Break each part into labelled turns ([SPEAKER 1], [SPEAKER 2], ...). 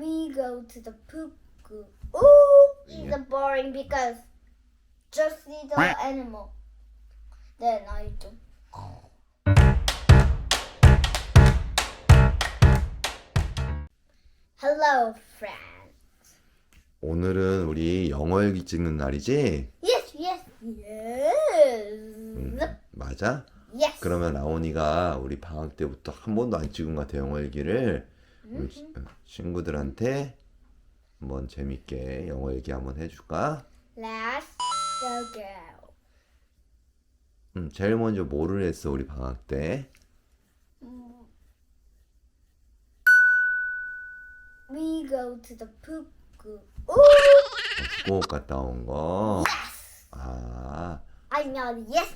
[SPEAKER 1] we go to the poop goo. Ooh, it's
[SPEAKER 2] Yeah.
[SPEAKER 1] boring because just see the animal. Then I do. Hello, friends.
[SPEAKER 2] 오늘은 우리 영어 일기 찍는 날이지?
[SPEAKER 1] Yes, yes, yes.
[SPEAKER 2] 음, 맞아?
[SPEAKER 1] Yes.
[SPEAKER 2] 그러면 라온이가 우리 방학 때부터 한 번도 안 찍은 것 같아 영어 일기를 우리 시- 어, 친구들한테 한번 재밌게 영어일기 한번 해줄까?
[SPEAKER 1] Let's go.
[SPEAKER 2] 음, 제일 먼저 뭐를 했어 우리 방학 때?
[SPEAKER 1] We go to the poop goo. Ooh,
[SPEAKER 2] 어,福갔다 온 거. 아,
[SPEAKER 1] I know. Yes,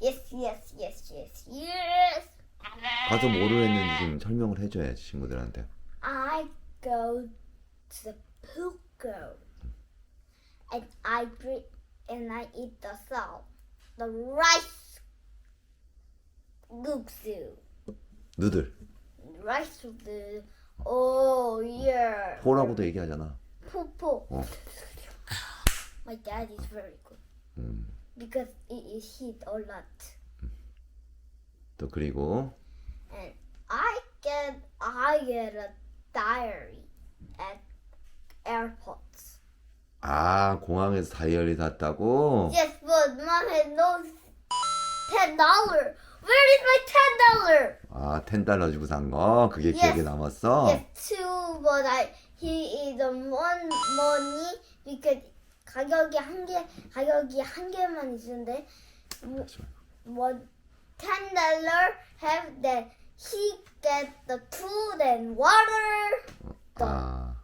[SPEAKER 1] yes, yes, yes, yes, yes.
[SPEAKER 2] 가서 뭐를 했는지 좀 설명을 해줘야지 친구들한테.
[SPEAKER 1] I go to the goo, and I bring and I eat the salt, the rice soup,
[SPEAKER 2] 누들.
[SPEAKER 1] rice soup. Oh yeah.
[SPEAKER 2] 포라고도 얘기하잖아.
[SPEAKER 1] Poo.
[SPEAKER 2] 어.
[SPEAKER 1] My dad is very good
[SPEAKER 2] 음,
[SPEAKER 1] because it is heat a lot.
[SPEAKER 2] 또 그리고
[SPEAKER 1] and I get I get a diary at airports.
[SPEAKER 2] 아 공항에서 다이어리 샀다고.
[SPEAKER 1] Yes, but mom had no ten dollar. Where is my ten dollar?
[SPEAKER 2] 아, 10달러 주고 산 거. 그게
[SPEAKER 1] Yes.
[SPEAKER 2] 기억에 남았어.
[SPEAKER 1] Yes, two, but I he is the one money because 가격이 한 개 가격이 한 개만 있는데 what ten dollar have that he get the food and water
[SPEAKER 2] 아,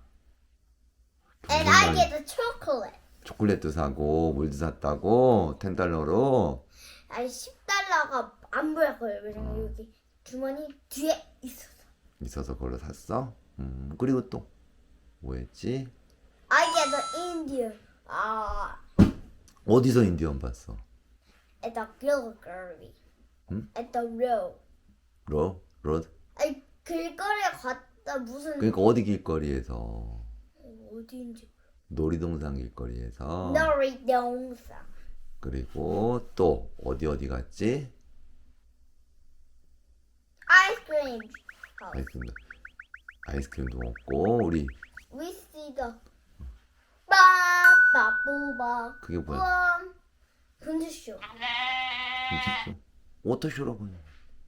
[SPEAKER 1] and I get the chocolate.
[SPEAKER 2] 초콜릿도 사고 물도 샀다고 10달러로.
[SPEAKER 1] 아니 10달러가 안 보였어요. 왜냐면 여기 주머니 뒤에 있어서.
[SPEAKER 2] 있어서 그걸로 샀어. 음, 그리고 또 뭐였지?
[SPEAKER 1] I get the Indian. 아,
[SPEAKER 2] 어디서 인디언 봤어?
[SPEAKER 1] at the Gilgary.
[SPEAKER 2] 응?
[SPEAKER 1] at the road.
[SPEAKER 2] 로? 로드?
[SPEAKER 1] 아니 길거리에 갔다 무슨
[SPEAKER 2] 그러니까 어디 길거리에서
[SPEAKER 1] 어디인지
[SPEAKER 2] 놀이동산 길거리에서
[SPEAKER 1] 놀이동산.
[SPEAKER 2] 그리고 또 어디 어디 갔지?
[SPEAKER 1] 아이스크림.
[SPEAKER 2] 아이스크림도 아이스크림도 먹고 우리
[SPEAKER 1] We see the 빠빠뿌바.
[SPEAKER 2] 그게 뭐야?
[SPEAKER 1] 우와. 분수쇼.
[SPEAKER 2] 워터쇼라고 해.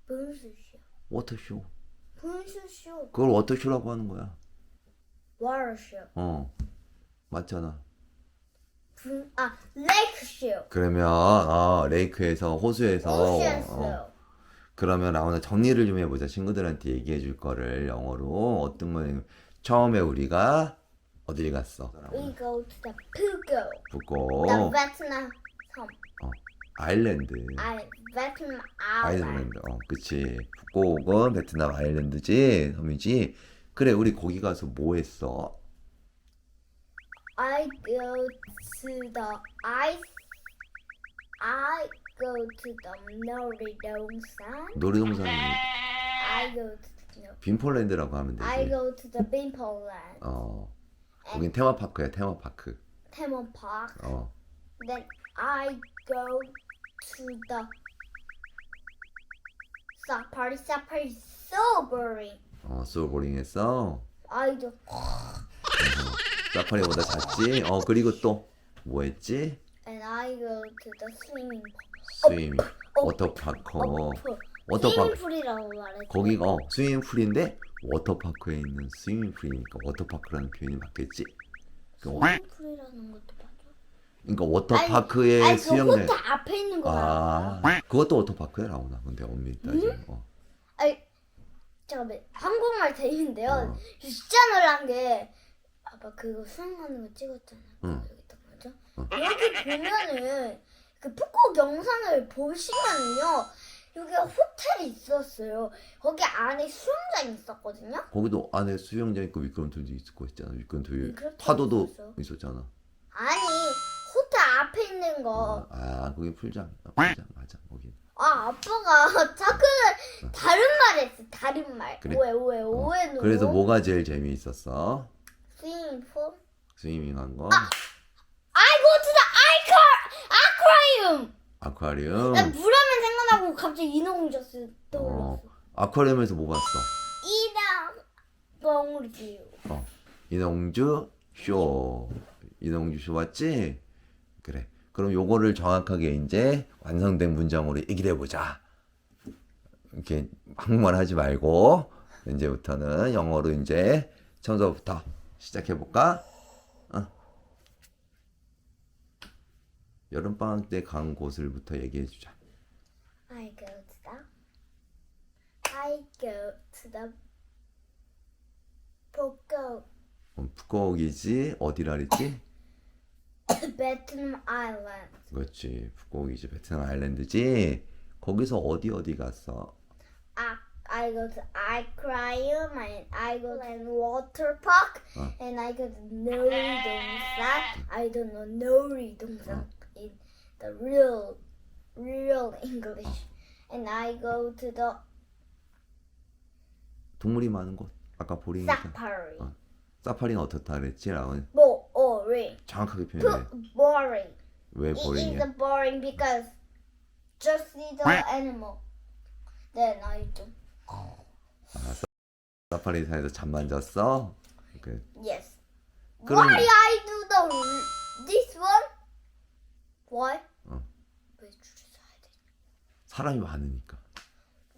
[SPEAKER 1] 분수쇼.
[SPEAKER 2] 워터쇼.
[SPEAKER 1] 분수쇼.
[SPEAKER 2] 그걸 워터쇼라고 하는 거야.
[SPEAKER 1] 와터쇼.
[SPEAKER 2] 어. 맞잖아.
[SPEAKER 1] 분, 아, 레이크쇼.
[SPEAKER 2] 그러면 어, 레이크에서 호수에서
[SPEAKER 1] 오션쇼.
[SPEAKER 2] 어, 그러면 라오나 정리를 좀 해보자. 친구들한테 얘기해 줄 거를 영어로 어떤 거냐면 처음에 우리가 어딜 갔어?
[SPEAKER 1] We go to the Pugo.
[SPEAKER 2] 북고
[SPEAKER 1] The Vietnam 섬.
[SPEAKER 2] 어, 아일랜드.
[SPEAKER 1] I Vietnam Island.
[SPEAKER 2] 아일랜드. 어, 그치. 북곡은 베트남 아일랜드지, 섬이지. 그래, 우리 거기 가서 뭐 했어?
[SPEAKER 1] I go to the ice. I go to the 놀이동산.
[SPEAKER 2] 놀이동산
[SPEAKER 1] I go to the.
[SPEAKER 2] 빈폴랜드라고 하면
[SPEAKER 1] I
[SPEAKER 2] 되지.
[SPEAKER 1] go to the Bimpoland.
[SPEAKER 2] 어, 거긴 테마파크야, 테마파크.
[SPEAKER 1] Park.
[SPEAKER 2] 어,
[SPEAKER 1] Then I go to the safari. Safari is so boring.
[SPEAKER 2] 어, 소보링 했어.
[SPEAKER 1] I do.
[SPEAKER 2] 사파리보다 작지? 어, 그리고 또 뭐 했지?
[SPEAKER 1] And I go to the swimming pool.
[SPEAKER 2] 스위밍, 워터파크. 어,
[SPEAKER 1] 워터풀.
[SPEAKER 2] 워터파크.
[SPEAKER 1] 스위밍풀이라고 말해.
[SPEAKER 2] 거기가 어, 스위밍풀인데 워터파크에 있는 스위밍풀이니까 워터파크라는 표현이 맞겠지? 그 워-
[SPEAKER 1] 스위밍풀이라는 것도.
[SPEAKER 2] 그러니까 워터파크의
[SPEAKER 1] 아니 그
[SPEAKER 2] 수영장.
[SPEAKER 1] 호텔 앞에 있는 거 알아?
[SPEAKER 2] 아, 그것도 워터파크에 나오나? 근데 엄밀히 따지면. 어.
[SPEAKER 1] 아니 잠깐만 한국말 재밌는데요.
[SPEAKER 2] 어.
[SPEAKER 1] 진짜 놀란 게 아빠 그거 수영하는 거 찍었잖아.
[SPEAKER 2] 응.
[SPEAKER 1] 여기다 맞아? 여기 보면은 그 푸콕 영상을 보시면요. 여기 호텔이 있었어요. 거기 안에 수영장이 있었거든요.
[SPEAKER 2] 거기도 안에 수영장 있고 미끄럼틀도 있고 했잖아. 미끄럼틀
[SPEAKER 1] 미끄럼틀
[SPEAKER 2] 파도도
[SPEAKER 1] 있었어.
[SPEAKER 2] 있었잖아.
[SPEAKER 1] 아니 앞에 있는 거.
[SPEAKER 2] 아, 거기 풀장. 아, 풀장 맞아. 거기.
[SPEAKER 1] 아 아빠가 자꾸는 다른 말 했어. 다른 말.
[SPEAKER 2] 그래.
[SPEAKER 1] 오해 오해
[SPEAKER 2] 어.
[SPEAKER 1] 오해 누
[SPEAKER 2] 그래서 뭐가 제일 재미있었어?
[SPEAKER 1] pool.
[SPEAKER 2] 스위밍한 거.
[SPEAKER 1] I go to the aqua- aquarium.
[SPEAKER 2] 아쿠아리움.
[SPEAKER 1] 나 물하면 생각나고 갑자기 인어공주였어. 떠올랐어.
[SPEAKER 2] 어. 아쿠아리움에서 뭐 봤어?
[SPEAKER 1] 인어공주.
[SPEAKER 2] 어. 인어공주 쇼. 인어공주 쇼 봤지? 그래. 그럼 요거를 정확하게 이제 완성된 문장으로 얘기를 해보자. 이렇게 한국말 하지 말고 이제부터는 영어로 이제 처음부터 시작해 볼까? 어. 여름 방학 때 간 곳을부터 얘기해 주자.
[SPEAKER 1] I go to the. I go to the.
[SPEAKER 2] 어, 푸꾸옥이지 어디라 그랬지?
[SPEAKER 1] Baton Island.
[SPEAKER 2] 그렇지 푸꾸옥이지 베트남 아일랜드지. 거기서 어디 어디 갔어?
[SPEAKER 1] I, I go to aquarium and I go to water park
[SPEAKER 2] 어.
[SPEAKER 1] and I go to 놀이동산. I don't know 놀이동산 in the real real English. And I go to the
[SPEAKER 2] 동물이 많은 곳. 아까 보리니까.
[SPEAKER 1] safari.
[SPEAKER 2] 어. 사파리는 어떻다 그랬지? 라고
[SPEAKER 1] Boring.
[SPEAKER 2] 정확하게 표현해.
[SPEAKER 1] Too boring.
[SPEAKER 2] 왜
[SPEAKER 1] It is
[SPEAKER 2] 보리냐?
[SPEAKER 1] boring because just see the animal. Then I do.
[SPEAKER 2] 사파리산에서 잠만 잤어? 그
[SPEAKER 1] Yes. Why I do the this one? Why?
[SPEAKER 2] 어.
[SPEAKER 1] 왜 주사야 돼?
[SPEAKER 2] 사람이 많으니까.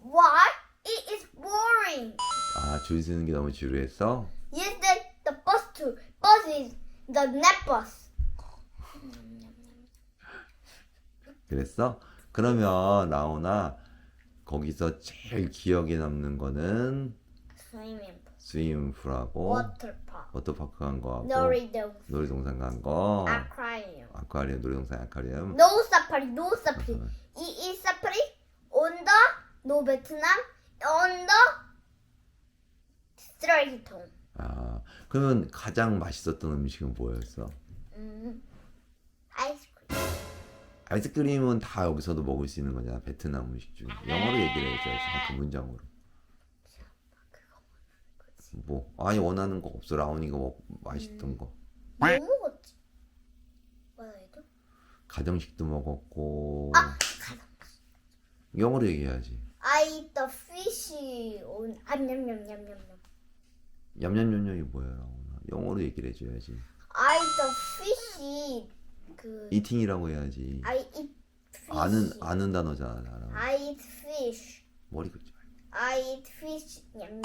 [SPEAKER 1] Why? It is boring.
[SPEAKER 2] 아, 줄 서는 게 너무 지루했어?
[SPEAKER 1] Yes, the the bus too. Bus is the net bus.
[SPEAKER 2] 그랬어? 그러면 라오나 거기서 제일 기억에 남는 거는
[SPEAKER 1] Swimming pool.
[SPEAKER 2] 스위밍풀하고
[SPEAKER 1] Water park.
[SPEAKER 2] 워터파크 간 거하고
[SPEAKER 1] 놀이동.
[SPEAKER 2] 놀이동산 간 거,
[SPEAKER 1] Aquarium.
[SPEAKER 2] 아쿠아리움, 놀이동산 아쿠아리움.
[SPEAKER 1] No safari. No safari. It is safari on the no Vietnam on the straight home.
[SPEAKER 2] 아, 그러면 가장 맛있었던 음식은 뭐였어?
[SPEAKER 1] 음. 아이스크림.
[SPEAKER 2] 아이스크림은 다 여기서도 먹을 수 있는 거잖아. 베트남 음식 중에. 영어로 얘기를 해줘. 정확한 문장으로. 뭐 아니 원하는 거 없어. 라온이가 먹 맛있던 거.
[SPEAKER 1] 뭐 먹었지? 뭐라도?
[SPEAKER 2] 가정식도 먹었고.
[SPEAKER 1] 아, 가자.
[SPEAKER 2] 영어로 얘기해야지.
[SPEAKER 1] I eat the fish on 암냠냠냠냠냠.
[SPEAKER 2] 얌얌얌얌이 뭐야. 영어로 얘기를 해줘야지.
[SPEAKER 1] I eat the fish 그
[SPEAKER 2] 이팅이라고 해야지.
[SPEAKER 1] I eat fish.
[SPEAKER 2] 아는 아는 단어잖아. 라온.
[SPEAKER 1] I eat fish.
[SPEAKER 2] 머리 긁지 말고.
[SPEAKER 1] I eat fish. 냠냠냠.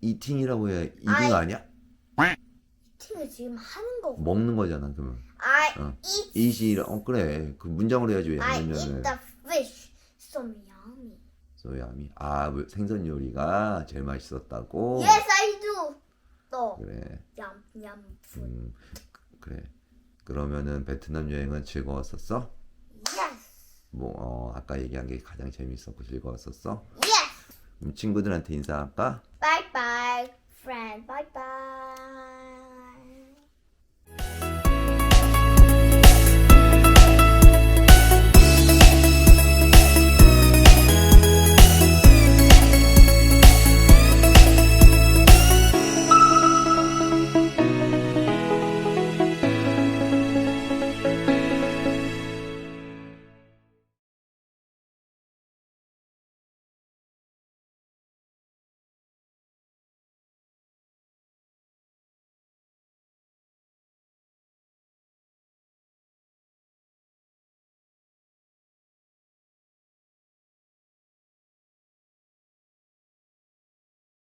[SPEAKER 2] 이팅이라고 해야 이팅
[SPEAKER 1] 아이.
[SPEAKER 2] 아니야?
[SPEAKER 1] 팅을 지금 하는 거고.
[SPEAKER 2] 먹는 거잖아. 그러면.
[SPEAKER 1] I
[SPEAKER 2] 어.
[SPEAKER 1] eat.
[SPEAKER 2] 이시 어 그래. 그 문장으로 해야지 왜
[SPEAKER 1] I eat
[SPEAKER 2] 얌얌얌을.
[SPEAKER 1] the fish. So yummy.
[SPEAKER 2] 소야미. 아, 뭐 생선 요리가 제일 맛있었다고.
[SPEAKER 1] Yes, I do. 또
[SPEAKER 2] 그래.
[SPEAKER 1] 얌 얌.
[SPEAKER 2] 음, 그래. 그러면은 베트남 여행은 즐거웠었어?
[SPEAKER 1] Yes.
[SPEAKER 2] 뭐 어, 아까 얘기한 게 가장 재밌었고 즐거웠었어?
[SPEAKER 1] Yes.
[SPEAKER 2] 그럼 친구들한테 인사할까?
[SPEAKER 1] Bye bye, friend. Bye bye.